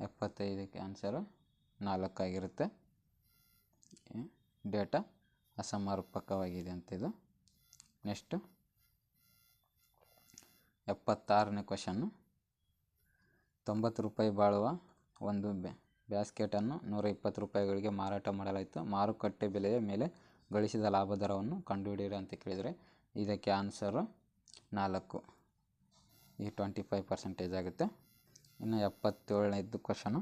ಎಪ್ಪತ್ತೈದಕ್ಕೆ answer ನಾಲ್ಕಾಗಿರುತ್ತೆ data ಅಸಮರ್ಪಕವಾಗಿದೆ ಅಂತಿದು ನೆಕ್ಸ್ಟು ಎಪ್ಪತ್ತಾರನೇ ಕ್ವಶನ್ನು ತೊಂಬತ್ತು ರೂಪಾಯಿ ಬಾಳುವ ಒಂದು ಬ್ಯಾ ಬ್ಯಾಸ್ಕೆಟನ್ನು ನೂರ ಇಪ್ಪತ್ತು ರೂಪಾಯಿಗಳಿಗೆ ಮಾರಾಟ ಮಾಡಲಾಯಿತು. ಮಾರುಕಟ್ಟೆ ಬೆಲೆಯ ಮೇಲೆ ಗಳಿಸಿದ ಲಾಭ ದರವನ್ನು ಕಂಡುಹಿಡಿಯಿರಿ ಅಂತ ಕೇಳಿದರೆ ಇದಕ್ಕೆ ಆನ್ಸರು ನಾಲ್ಕು. ಈ ಟ್ವೆಂಟಿ ಫೈವ್ ಪರ್ಸೆಂಟೇಜ್ ಆಗುತ್ತೆ. ಇನ್ನು ಎಪ್ಪತ್ತೇಳನೇದು ಕ್ವಶನು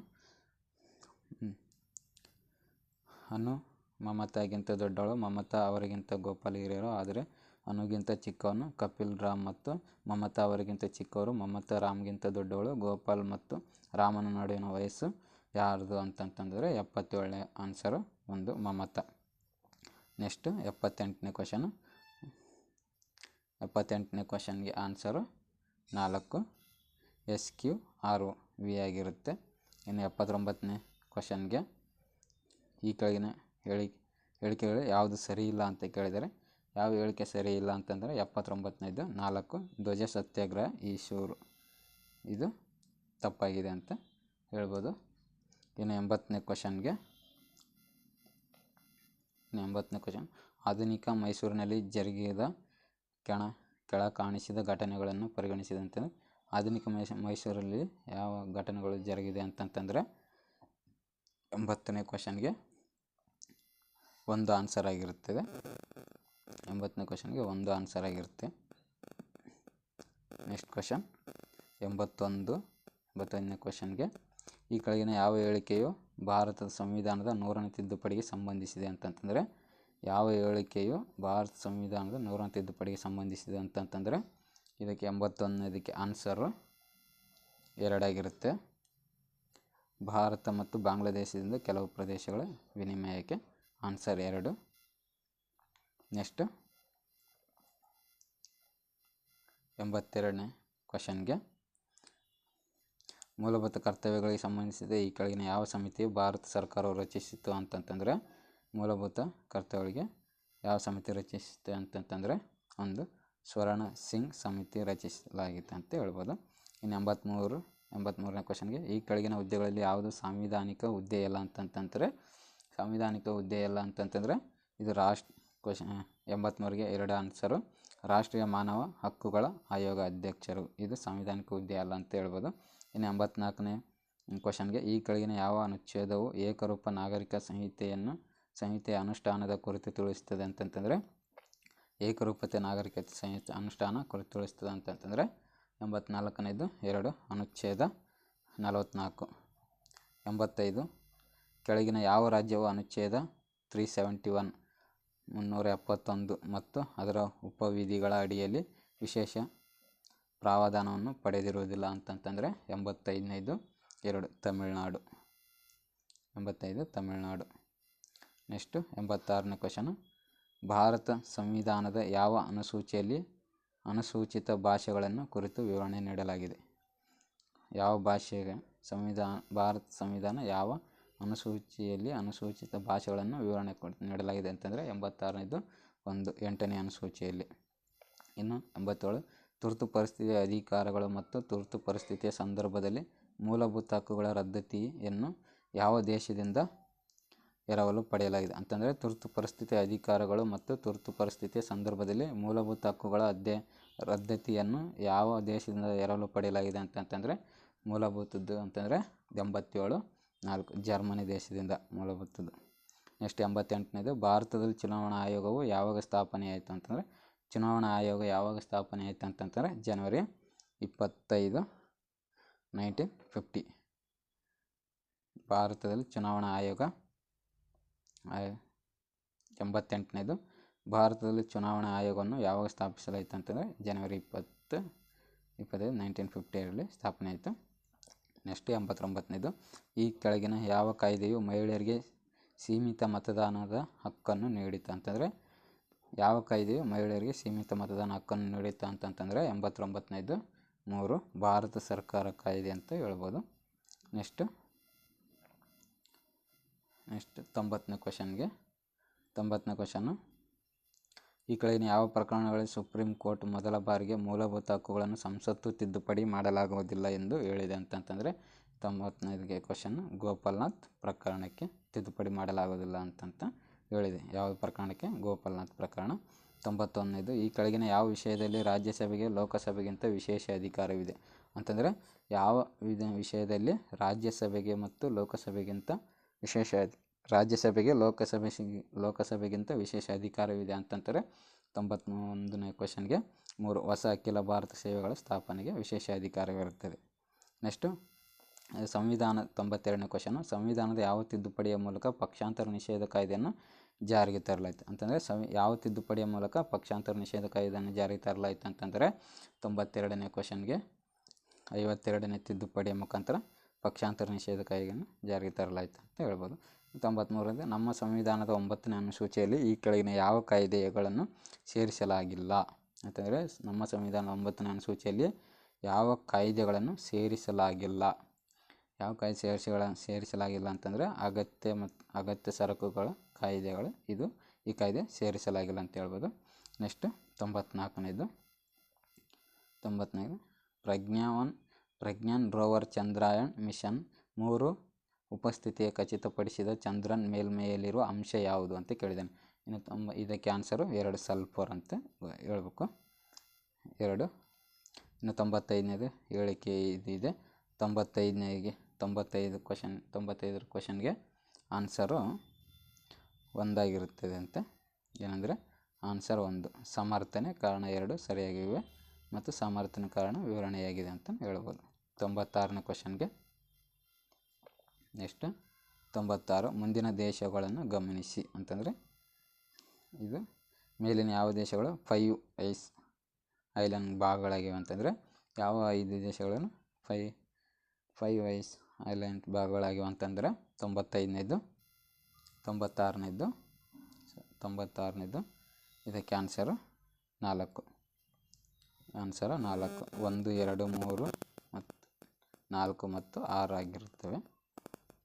ಅನು ಮಮತಾಗಿಂತ ದೊಡ್ಡವಳು, ಮಮತಾ ಅವರಿಗಿಂತ ಗೋಪಾಲ್ ಹಿರಿಯರು, ಆದರೆ ಅನುಗಿಂತ ಚಿಕ್ಕವನು ಕಪಿಲ್ ರಾಮ್ ಮತ್ತು ಮಮತಾ ಅವರಿಗಿಂತ ಚಿಕ್ಕವರು, ಮಮತಾ ರಾಮ್ಗಿಂತ ದೊಡ್ಡವಳು, ಗೋಪಾಲ್ ಮತ್ತು ರಾಮನ ನಡುವಿನ ವಯಸ್ಸು ಯಾರ್ದು ಅಂತಂತಂದರೆ ಎಪ್ಪತ್ತೇಳನೇ ಆನ್ಸರು ಒಂದು ಮಮತಾ. ನೆಕ್ಸ್ಟು ಎಪ್ಪತ್ತೆಂಟನೇ ಕ್ವಶನು ಎಪ್ಪತ್ತೆಂಟನೇ ಕ್ವಶನ್ಗೆ ಆನ್ಸರು ನಾಲ್ಕು. ಎಸ್ ಕ್ಯೂ ಆರ್ ವಿ ಆಗಿರುತ್ತೆ. ಇನ್ನು ಎಪ್ಪತ್ತೊಂಬತ್ತನೇ ಕ್ವಶನ್ಗೆ ಈ ಕೆಳಗಿನ ಹೇಳಿ ಹೇಳಿಕೆಗಳು ಯಾವುದು ಸರಿ ಇಲ್ಲ ಅಂತ ಕೇಳಿದರೆ, ಯಾವ ಹೇಳಿಕೆ ಸರಿ ಇಲ್ಲ ಅಂತಂದರೆ ಎಪ್ಪತ್ತೊಂಬತ್ತನೇದು ನಾಲ್ಕು ಧ್ವಜ ಸತ್ಯಾಗ್ರಹ ಈಶೂರು ಇದು ತಪ್ಪಾಗಿದೆ ಅಂತ ಹೇಳ್ಬೋದು. ಇನ್ನು ಎಂಬತ್ತನೇ ಕ್ವಶನ್ಗೆ, ಇನ್ನು ಎಂಬತ್ತನೇ ಕ್ವಶನ್, ಆಧುನಿಕ ಮೈಸೂರಿನಲ್ಲಿ ಜರುಗಿದ ಕೆಣ, ಕೆಳ ಕಾಣಿಸಿದ ಘಟನೆಗಳನ್ನು ಪರಿಗಣಿಸಿದಂತೆ ಆಧುನಿಕ ಮೈಸ, ಮೈಸೂರಲ್ಲಿ ಯಾವ ಘಟನೆಗಳು ಜರುಗಿದೆ ಅಂತಂತಂದರೆ ಎಂಬತ್ತನೇ ಕ್ವಶನ್ಗೆ ಒಂದು ಆನ್ಸರ್ ಆಗಿರುತ್ತದೆ. ಎಂಬತ್ತನೇ ಕ್ವಶನ್ಗೆ ಒಂದು ಆನ್ಸರ್ ಆಗಿರುತ್ತೆ. Next question. ಎಂಬತ್ತೊಂದು, ಎಂಬತ್ತೊಂದನೇ ಕ್ವಶನ್ಗೆ ಈ ಕೆಳಗಿನ ಯಾವ ಹೇಳಿಕೆಯು ಭಾರತದ ಸಂವಿಧಾನದ ನೂರನೇ ತಿದ್ದುಪಡಿಗೆ ಸಂಬಂಧಿಸಿದೆ ಅಂತಂತಂದರೆ ಯಾವ ಹೇಳಿಕೆಯು ಭಾರತ ಸಂವಿಧಾನದ ನೂರನೇ ತಿದ್ದುಪಡಿಗೆ ಸಂಬಂಧಿಸಿದೆ ಅಂತಂತಂದರೆ ಇದಕ್ಕೆ ಎಂಬತ್ತೊಂದನೇದಕ್ಕೆ ಆನ್ಸರು ಎರಡಾಗಿರುತ್ತೆ. ಭಾರತ ಮತ್ತು ಬಾಂಗ್ಲಾದೇಶದಿಂದ ಕೆಲವು ಪ್ರದೇಶಗಳ ವಿನಿಮಯಕ್ಕೆ ಆನ್ಸರ್ ಎರಡು. ನೆಕ್ಸ್ಟು ಎಂಬತ್ತೆರಡನೇ ಕ್ವಶನ್ಗೆ ಮೂಲಭೂತ ಕರ್ತವ್ಯಗಳಿಗೆ ಸಂಬಂಧಿಸಿದ ಈ ಕೆಳಗಿನ ಯಾವ ಸಮಿತಿಯು ಭಾರತ ಸರ್ಕಾರವು ರಚಿಸಿತು ಅಂತಂತಂದರೆ, ಮೂಲಭೂತ ಕರ್ತವ್ಯಗಳಿಗೆ ಯಾವ ಸಮಿತಿ ರಚಿಸಿತು ಅಂತಂತಂದರೆ, ಒಂದು ಸ್ವರ್ಣ ಸಿಂಗ್ ಸಮಿತಿ ರಚಿಸಲಾಗಿತ್ತು ಅಂತ ಹೇಳ್ಬೋದು. ಇನ್ನು ಎಂಬತ್ತ್ಮೂರು ಎಂಬತ್ತ್ಮೂರನೇ ಕ್ವಶನ್ಗೆ, ಈ ಕೆಳಗಿನ ಹುದ್ದೆಗಳಲ್ಲಿ ಯಾವುದು ಸಾಂವಿಧಾನಿಕ ಹುದ್ದೆ ಇಲ್ಲ ಅಂತಂತಂದರೆ, ಸಾಂವಿಧಾನಿಕ ಹುದ್ದೆ ಇಲ್ಲ ಅಂತಂತಂದರೆ, ಇದು ರಾಷ್ಟ್ರ ಕ್ವಶನ್ ಎಂಬತ್ತ್ಮೂರಿಗೆ ಎರಡು ಆನ್ಸರು. ರಾಷ್ಟ್ರೀಯ ಮಾನವ ಹಕ್ಕುಗಳ ಆಯೋಗ ಅಧ್ಯಕ್ಷರು. ಇದು ಸಾಂವಿಧಾನಿಕ ಹುದ್ದೆ ಅಲ್ಲ ಅಂತ ಹೇಳ್ಬೋದು. ಇನ್ನು ಎಂಬತ್ನಾಲ್ಕನೇ ಕ್ವಶನ್ಗೆ, ಈ ಕೆಳಗಿನ ಯಾವ ಅನುಚ್ಛೇದವು ಏಕರೂಪ ನಾಗರಿಕ ಸಂಹಿತೆಯನ್ನು, ಸಂಹಿತೆಯ ಅನುಷ್ಠಾನದ ಕುರಿತು ತಿಳಿಸ್ತದೆ ಅಂತಂತಂದರೆ ಏಕರೂಪತೆ ನಾಗರಿಕತೆ ಸಂಹಿತೆ ಅನುಷ್ಠಾನ ತಿಳಿಸ್ತದೆ ಅಂತಂತಂದರೆ ಎಂಬತ್ನಾಲ್ಕನೇದು ಎರಡು ಅನುಚ್ಛೇದ ನಲವತ್ತ್ನಾಲ್ಕು ಎಂಬತ್ತೈದು, ಕೆಳಗಿನ ಯಾವ ರಾಜ್ಯವು ಅನುಚ್ಛೇದ? ತ್ರೀ ಸೆವೆಂಟಿ ಒನ್ ಮುನ್ನೂರ ಎಪ್ಪತ್ತೊಂದು ಮತ್ತು ಅದರ ಉಪವಿಧಿಗಳ ಅಡಿಯಲ್ಲಿ ವಿಶೇಷ ಪ್ರಾವಧಾನವನ್ನು ಪಡೆದಿರುವುದಿಲ್ಲ ಅಂತಂತಂದರೆ ಎಂಬತ್ತೈದನೇದು ಎರಡು ತಮಿಳುನಾಡು. ಎಂಬತ್ತೈದು ತಮಿಳುನಾಡು. ನೆಕ್ಸ್ಟು ಎಂಬತ್ತಾರನೇ ಕ್ವಶನು ಭಾರತ ಸಂವಿಧಾನದ ಯಾವ ಅನುಸೂಚಿಯಲ್ಲಿ ಅನುಸೂಚಿತ ಭಾಷೆಗಳನ್ನು ಕುರಿತು ವಿವರಣೆ ನೀಡಲಾಗಿದೆ? ಯಾವ ಭಾಷೆಗೆ ಸಂವಿಧಾನ, ಭಾರತ ಸಂವಿಧಾನ ಯಾವ ಅನುಸೂಚಿಯಲ್ಲಿ ಅನುಸೂಚಿತ ಭಾಷೆಗಳನ್ನು ವಿವರಣೆ ನೀಡಲಾಗಿದೆ ಅಂತಂದರೆ ಎಂಬತ್ತಾರನೇದು ಒಂದು, ಎಂಟನೇ ಅನುಸೂಚಿಯಲ್ಲಿ. ಇನ್ನು ಎಂಬತ್ತೇಳು, ತುರ್ತು ಪರಿಸ್ಥಿತಿಯ ಅಧಿಕಾರಗಳು ಮತ್ತು ತುರ್ತು ಪರಿಸ್ಥಿತಿಯ ಸಂದರ್ಭದಲ್ಲಿ ಮೂಲಭೂತ ಹಕ್ಕುಗಳ ರದ್ದತಿಯನ್ನು ಯಾವ ದೇಶದಿಂದ ಎರವಲು ಪಡೆಯಲಾಗಿದೆ. ಅಂತಂದರೆ ತುರ್ತು ಪರಿಸ್ಥಿತಿ ಅಧಿಕಾರಗಳು ಮತ್ತು ತುರ್ತು ಪರಿಸ್ಥಿತಿಯ ಸಂದರ್ಭದಲ್ಲಿ ಮೂಲಭೂತ ಹಕ್ಕುಗಳ ಅಧ್ಯಯ ರದ್ದತಿಯನ್ನು ಯಾವ ದೇಶದಿಂದ ಎರವಲು ಪಡೆಯಲಾಗಿದೆ ಅಂತಂತಂದರೆ ಮೂಲಭೂತದ್ದು ಅಂತಂದರೆ ಎಂಬತ್ತೇಳು ನಾಲ್ಕು ಜರ್ಮನಿ ದೇಶದಿಂದ ಮೂಲಭೂತದ್ದು. ನೆಕ್ಸ್ಟ್ ಎಂಬತ್ತೆಂಟನೇದು ಭಾರತದಲ್ಲಿ ಚುನಾವಣಾ ಆಯೋಗವು ಯಾವಾಗ ಸ್ಥಾಪನೆ ಆಯಿತು ಅಂತಂದರೆ ಚುನಾವಣಾ ಆಯೋಗ ಯಾವಾಗ ಸ್ಥಾಪನೆ ಆಯಿತು ಅಂತಂತಂದರೆ ಜನವರಿ ಇಪ್ಪತ್ತೈದು ನೈನ್ಟೀನ್ ಫಿಫ್ಟಿ. ಭಾರತದಲ್ಲಿ ಚುನಾವಣಾ ಆಯೋಗ ಆಯ- ಎಂಬತ್ತೆಂಟನೇದು. ಭಾರತದಲ್ಲಿ ಚುನಾವಣಾ ಆಯೋಗವನ್ನು ಯಾವಾಗ ಸ್ಥಾಪಿಸಲಾಯಿತು ಅಂತಂದರೆ ಜನವರಿ ಇಪ್ಪತ್ತು, ಇಪ್ಪತ್ತೈದು ನೈನ್ಟೀನ್ ಫಿಫ್ಟಿಯಲ್ಲಿ ಸ್ಥಾಪನೆ ಆಯಿತು. ನೆಕ್ಸ್ಟ್ ಎಂಬತ್ತೊಂಬತ್ತನೇದು. ಈ ಕೆಳಗಿನ ಯಾವ ಕಾಯ್ದೆಯು ಮಹಿಳೆಯರಿಗೆ ಸೀಮಿತ ಮತದಾನದ ಹಕ್ಕನ್ನು ನೀಡಿತು ಅಂತಂದರೆ, ಯಾವ ಕಾಯ್ದೆಯು ಮಹಿಳೆಯರಿಗೆ ಸೀಮಿತ ಮತದಾನ ಹಕ್ಕನ್ನು ನೀಡಿತು ಅಂತಂತಂದರೆ ಎಂಬತ್ತೊಂಬತ್ತನೇದು. ಮೂರು, ಭಾರತ ಸರ್ಕಾರ ಕಾಯ್ದೆ ಅಂತ ಹೇಳ್ಬೋದು. ನೆಕ್ಸ್ಟು ನೆಕ್ಸ್ಟ್ ತೊಂಬತ್ತನೇ ಕ್ವಶನ್ಗೆ. ತೊಂಬತ್ತನೇ ಕ್ವಶನ್ನು ಈ ಕೆಳಗಿನ ಯಾವ ಪ್ರಕರಣಗಳಲ್ಲಿ ಸುಪ್ರೀಂ ಕೋರ್ಟ್ ಮೊದಲ ಬಾರಿಗೆ ಮೂಲಭೂತ ಹಕ್ಕುಗಳನ್ನು ಸಂಸತ್ತು ತಿದ್ದುಪಡಿ ಮಾಡಲಾಗುವುದಿಲ್ಲ ಎಂದು ಹೇಳಿದೆ ಅಂತಂತಂದರೆ ತೊಂಬತ್ತನೇದಕ್ಕೆ ಕ್ವಶನ್, ಗೋಪಾಲ್ನಾಥ್ ಪ್ರಕರಣಕ್ಕೆ ತಿದ್ದುಪಡಿ ಮಾಡಲಾಗುವುದಿಲ್ಲ ಅಂತಂತ ಹೇಳಿದೆ. ಯಾವ ಪ್ರಕರಣಕ್ಕೆ? ಗೋಪಾಲ್ನಾಥ್ ಪ್ರಕರಣ. ತೊಂಬತ್ತೊಂದನೇದು, ಈ ಕೆಳಗಿನ ಯಾವ ವಿಷಯದಲ್ಲಿ ರಾಜ್ಯಸಭೆಗೆ, ಲೋಕಸಭೆಗಿಂತ ವಿಶೇಷ ಅಧಿಕಾರವಿದೆ ಅಂತಂದರೆ, ಯಾವ ವಿಧ ವಿಷಯದಲ್ಲಿ ರಾಜ್ಯಸಭೆಗೆ ಮತ್ತು ಲೋಕಸಭೆಗಿಂತ ವಿಶೇಷ ರಾಜ್ಯಸಭೆಗೆ ಲೋಕಸಭೆ ಲೋಕಸಭೆಗಿಂತ ವಿಶೇಷ ಅಧಿಕಾರವಿದೆ ಅಂತಂತಾರೆ. ತೊಂಬತ್ತೊಂದನೇ ಕ್ವಶನ್ಗೆ ಮೂರು ಹೊಸ ಅಖಿಲ ಭಾರತ ಸೇವೆಗಳ ಸ್ಥಾಪನೆಗೆ ವಿಶೇಷ ಅಧಿಕಾರವಿರುತ್ತದೆ. ನೆಕ್ಸ್ಟು, ಸಂವಿಧಾನ ತೊಂಬತ್ತೆರಡನೇ ಕ್ವಶನು, ಸಂವಿಧಾನದ ಯಾವ ತಿದ್ದುಪಡಿಯ ಮೂಲಕ ಪಕ್ಷಾಂತರ ನಿಷೇಧ ಕಾಯ್ದೆಯನ್ನು ಜಾರಿಗೆ ತರಲಾಯಿತು? ಅಂತಂದರೆ ಸಂ ಯಾವ ತಿದ್ದುಪಡಿಯ ಮೂಲಕ ಪಕ್ಷಾಂತರ ನಿಷೇಧ ಕಾಯ್ದೆಯನ್ನು ಜಾರಿಗೆ ತರಲಾಯಿತು ಅಂತಂದರೆ, ತೊಂಬತ್ತೆರಡನೇ ಕ್ವಶನ್ಗೆ ಐವತ್ತೆರಡನೇ ತಿದ್ದುಪಡಿಯ ಮುಖಾಂತರ ಪಕ್ಷಾಂತರ ನಿಷೇಧ ಕಾಯ್ದೆಯನ್ನು ಜಾರಿಗೆ ತರಲಾಯಿತು ಅಂತ ಹೇಳ್ಬೋದು. ತೊಂಬತ್ತ್ಮೂರರಿಂದ ನಮ್ಮ ಸಂವಿಧಾನದ ಒಂಬತ್ತನೇ ಅನುಸೂಚಿಯಲ್ಲಿ ಈ ಕೆಳಗಿನ ಯಾವ ಕಾಯ್ದೆಗಳನ್ನು ಸೇರಿಸಲಾಗಿಲ್ಲ? ಅಂತಂದರೆ ನಮ್ಮ ಸಂವಿಧಾನದ ಒಂಬತ್ತನೇ ಅನುಸೂಚಿಯಲ್ಲಿ ಯಾವ ಕಾಯ್ದೆಗಳನ್ನು ಸೇರಿಸಲಾಗಿಲ್ಲ? ಯಾವ ಕಾಯ್ದೆ ಸೇರಿಸಿಗಳ, ಸೇರಿಸಲಾಗಿಲ್ಲ ಅಂತಂದರೆ ಅಗತ್ಯ ಮತ್ತು ಅಗತ್ಯ ಸರಕುಗಳ ಕಾಯ್ದೆಗಳು ಇದು ಈ ಕಾಯ್ದೆ ಸೇರಿಸಲಾಗಿಲ್ಲ ಅಂತ ಹೇಳ್ಬೋದು. ನೆಕ್ಸ್ಟ್ ತೊಂಬತ್ನಾಲ್ಕನೇದು. ತೊಂಬತ್ತನೇದು ಪ್ರಜ್ಞಾವನ್ ಪ್ರಜ್ಞಾನ್ ರೋವರ್ ಚಂದ್ರಯಾನ್ ಮಿಷನ್ ಮೂರು ಉಪಸ್ಥಿತಿಯ ಖಚಿತಪಡಿಸಿದ ಚಂದ್ರನ್ ಮೇಲ್ಮೈಯಲ್ಲಿರುವ ಅಂಶ ಯಾವುದು ಅಂತ ಕೇಳಿದ್ದಾನೆ. ಇನ್ನು ತೊಂಬ ಇದಕ್ಕೆ ಆನ್ಸರು ಎರಡು ಸಲ್ಫರ್ ಅಂತ ಹೇಳ್ಬೇಕು. ಎರಡು, ಇನ್ನು ತೊಂಬತ್ತೈದನೇದು ಹೇಳಿಕೆ ಇದಿದೆ. ತೊಂಬತ್ತೈದನೇಗೆ, ತೊಂಬತ್ತೈದು ಕ್ವಶನ್ ತೊಂಬತ್ತೈದರ ಕ್ವಶನ್ಗೆ ಆನ್ಸರು ಒಂದಾಗಿರುತ್ತದೆ ಅಂತ. ಏನಂದರೆ ಆನ್ಸರ್ ಒಂದು. ಸಮರ್ಥನೆ ಕಾರಣ ಎರಡು ಸರಿಯಾಗಿವೆ. ಮತ್ತು ಸಾಮರ್ಥ್ಯನ ಕಾರಣ ವಿವರಣೆಯಾಗಿದೆ ಅಂತ ಹೇಳ್ಬೋದು. ತೊಂಬತ್ತಾರನೇ ಕ್ವಶನ್ಗೆ ನೆಕ್ಸ್ಟ್ ತೊಂಬತ್ತಾರು ಮುಂದಿನ ದೇಶಗಳನ್ನು ಗಮನಿಸಿ ಅಂತಂದರೆ ಇದು ಮೇಲಿನ ಯಾವ ದೇಶಗಳು? ಫೈವ್ ಐಸ್ ಐಲ್ಯಾಂಡ್ ಭಾಗಗಳಾಗಿವೆ ಅಂತಂದರೆ ಯಾವ ಐದು ದೇಶಗಳನ್ನು? ಫೈ ಫೈವ್ ಐಸ್ ಐಲ್ಯಾಂಡ್ ಭಾಗಗಳಾಗಿವೆ ಅಂತಂದರೆ ತೊಂಬತ್ತೈದನೇದು ತೊಂಬತ್ತಾರನೇದು ತೊಂಬತ್ತಾರನೇದು ಇದಕ್ಕೆ ಆನ್ಸರು ನಾಲ್ಕು. ಆನ್ಸರು ನಾಲ್ಕು, ಒಂದು, ಎರಡು, ಮೂರು ಮತ್ತು ನಾಲ್ಕು ಮತ್ತು ಆರು ಆಗಿರುತ್ತವೆ.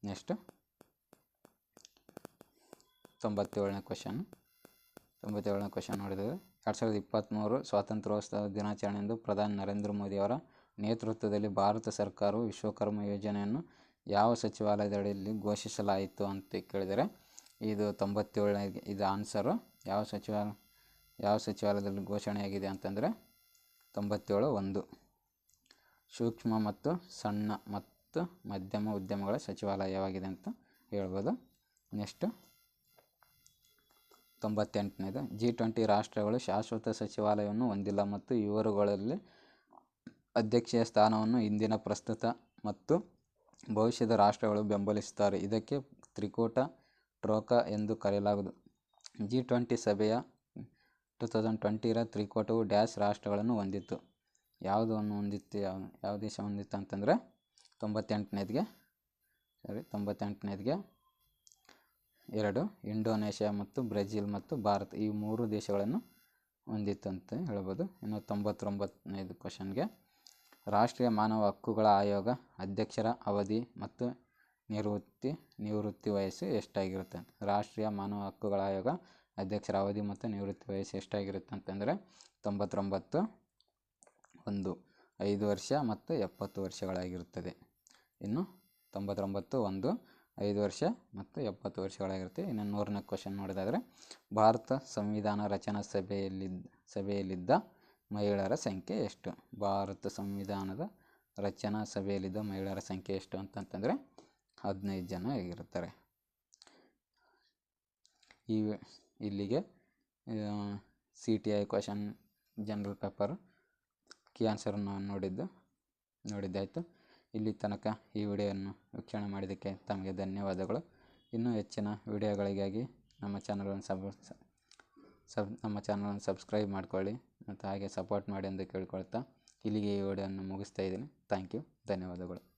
ನೆಕ್ಸ್ಟು ತೊಂಬತ್ತೇಳನೇ ಕ್ವಶನ್ ತೊಂಬತ್ತೇಳನೇ ಕ್ವಶನ್ ನೋಡಿದರೆ ಎರಡು ಸಾವಿರದ ಇಪ್ಪತ್ತ್ಮೂರು ಸ್ವಾತಂತ್ರ್ಯೋತ್ಸವ ದಿನಾಚರಣೆಯಂದು ಪ್ರಧಾನಿ ನರೇಂದ್ರ ಮೋದಿಯವರ ನೇತೃತ್ವದಲ್ಲಿ ಭಾರತ ಸರ್ಕಾರವು ವಿಶ್ವಕರ್ಮ ಯೋಜನೆಯನ್ನು ಯಾವ ಸಚಿವಾಲಯದಲ್ಲಿ ಘೋಷಿಸಲಾಯಿತು ಅಂತ ಕೇಳಿದರೆ, ಇದು ತೊಂಬತ್ತೇಳನೇ, ಇದು ಆನ್ಸರು ಯಾವ ಸಚಿವಾಲಯ ಯಾವ ಸಚಿವಾಲಯದಲ್ಲಿ ಘೋಷಣೆಯಾಗಿದೆ ಅಂತಂದರೆ ತೊಂಬತ್ತೇಳು ಒಂದು. ಸೂಕ್ಷ್ಮ ಮತ್ತು ಸಣ್ಣ ಮತ್ತು ಮಧ್ಯಮ ಉದ್ಯಮಗಳ ಸಚಿವಾಲಯವಾಗಿದೆ ಅಂತ ಹೇಳ್ಬೋದು. ನೆಕ್ಸ್ಟು ತೊಂಬತ್ತೆಂಟನೇದು. ಜಿ ಟ್ವೆಂಟಿ ರಾಷ್ಟ್ರಗಳು ಶಾಶ್ವತ ಸಚಿವಾಲಯವನ್ನು ಹೊಂದಿಲ್ಲ ಮತ್ತು ಇವರುಗಳಲ್ಲಿ ಅಧ್ಯಕ್ಷೀಯ ಸ್ಥಾನವನ್ನು ಇಂದಿನ ಪ್ರಸ್ತುತ ಮತ್ತು ಭವಿಷ್ಯದ ರಾಷ್ಟ್ರಗಳು ಬೆಂಬಲಿಸುತ್ತಾರೆ. ಇದಕ್ಕೆ ತ್ರಿಕೂಟ ಟ್ರೋಕ ಎಂದು ಕರೆಯಲಾಗದು ಜಿ ಟ್ವೆಂಟಿ ಸಭೆಯ ಟು ತೌಸಂಡ್ ಟ್ವೆಂಟಿರ ತ್ರಿಕೋಟವು ಡ್ಯಾಶ್ ರಾಷ್ಟ್ರಗಳನ್ನು ಹೊಂದಿತ್ತು. ಯಾವುದನ್ನು ಹೊಂದಿತ್ತು, ಯಾವ ಯಾವ ದೇಶ ಹೊಂದಿತ್ತು ಅಂತಂದರೆ ತೊಂಬತ್ತೆಂಟನೇದಿಗೆ ಸರಿ ತೊಂಬತ್ತೆಂಟನೇದಿಗೆ ಎರಡು, ಇಂಡೋನೇಷ್ಯಾ ಮತ್ತು ಬ್ರೆಜಿಲ್ ಮತ್ತು ಭಾರತ ಈ ಮೂರು ದೇಶಗಳನ್ನು ಹೊಂದಿತ್ತು ಅಂತ ಹೇಳ್ಬೋದು. ಇನ್ನು ತೊಂಬತ್ತೊಂಬತ್ತನೇದು ಕ್ವಶನ್ಗೆ, ರಾಷ್ಟ್ರೀಯ ಮಾನವ ಹಕ್ಕುಗಳ ಆಯೋಗ ಅಧ್ಯಕ್ಷರ ಅವಧಿ ಮತ್ತು ನಿವೃತ್ತಿ ನಿವೃತ್ತಿ ವಯಸ್ಸು ಎಷ್ಟಾಗಿರುತ್ತೆ? ರಾಷ್ಟ್ರೀಯ ಮಾನವ ಹಕ್ಕುಗಳ ಆಯೋಗ ಅಧ್ಯಕ್ಷರ ಅವಧಿ ಮತ್ತು ನಿವೃತ್ತಿ ವಯಸ್ಸು ಎಷ್ಟಾಗಿರುತ್ತೆ ಅಂತಂದರೆ ತೊಂಬತ್ತೊಂಬತ್ತು, ಒಂದು, ಐದು ವರ್ಷ ಮತ್ತು ಎಪ್ಪತ್ತು ವರ್ಷಗಳಾಗಿರುತ್ತದೆ. ಇನ್ನು ತೊಂಬತ್ತೊಂಬತ್ತು, ಒಂದು, ಐದು ವರ್ಷ ಮತ್ತು ಎಪ್ಪತ್ತು ವರ್ಷಗಳಾಗಿರುತ್ತೆ. ಇನ್ನು ನೂರನೇ ಕ್ವಶನ್ ನೋಡೋದಾದರೆ, ಭಾರತ ಸಂವಿಧಾನ ರಚನಾ ಸಭೆಯಲ್ಲಿದ್ದ ಸಭೆಯಲ್ಲಿದ್ದ ಮಹಿಳೆಯರ ಸಂಖ್ಯೆ ಎಷ್ಟು? ಭಾರತ ಸಂವಿಧಾನದ ರಚನಾ ಸಭೆಯಲ್ಲಿದ್ದ ಮಹಿಳೆಯರ ಸಂಖ್ಯೆ ಎಷ್ಟು ಅಂತಂತಂದರೆ ಹದಿನೈದು ಜನ ಆಗಿರುತ್ತಾರೆ. ಈ ಇಲ್ಲಿಗೆ C T I question general paper key ಆನ್ಸರನ್ನು ನೋಡಿದ್ದು ನೋಡಿದ್ದಾಯಿತು ಇಲ್ಲಿ ತನಕ ಈ ವಿಡಿಯೋವನ್ನು ವೀಕ್ಷಣೆ ಮಾಡಿದ್ದಕ್ಕೆ ತಮಗೆ ಧನ್ಯವಾದಗಳು. ಇನ್ನೂ ಹೆಚ್ಚಿನ ವಿಡಿಯೋಗಳಿಗಾಗಿ ನಮ್ಮ ಚಾನಲನ್ನು ಸಬ್ ಸಬ್, ನಮ್ಮ ಚಾನಲನ್ನು ಸಬ್ಸ್ಕ್ರೈಬ್ ಮಾಡ್ಕೊಳ್ಳಿ ಮತ್ತು ಹಾಗೆ ಸಪೋರ್ಟ್ ಮಾಡಿ ಎಂದು ಕೇಳ್ಕೊಳ್ತಾ ಇಲ್ಲಿಗೆ ಈ ವಿಡಿಯೋವನ್ನು ಮುಗಿಸ್ತಾ ಇದ್ದೀನಿ. Thank you. ಧನ್ಯವಾದಗಳು.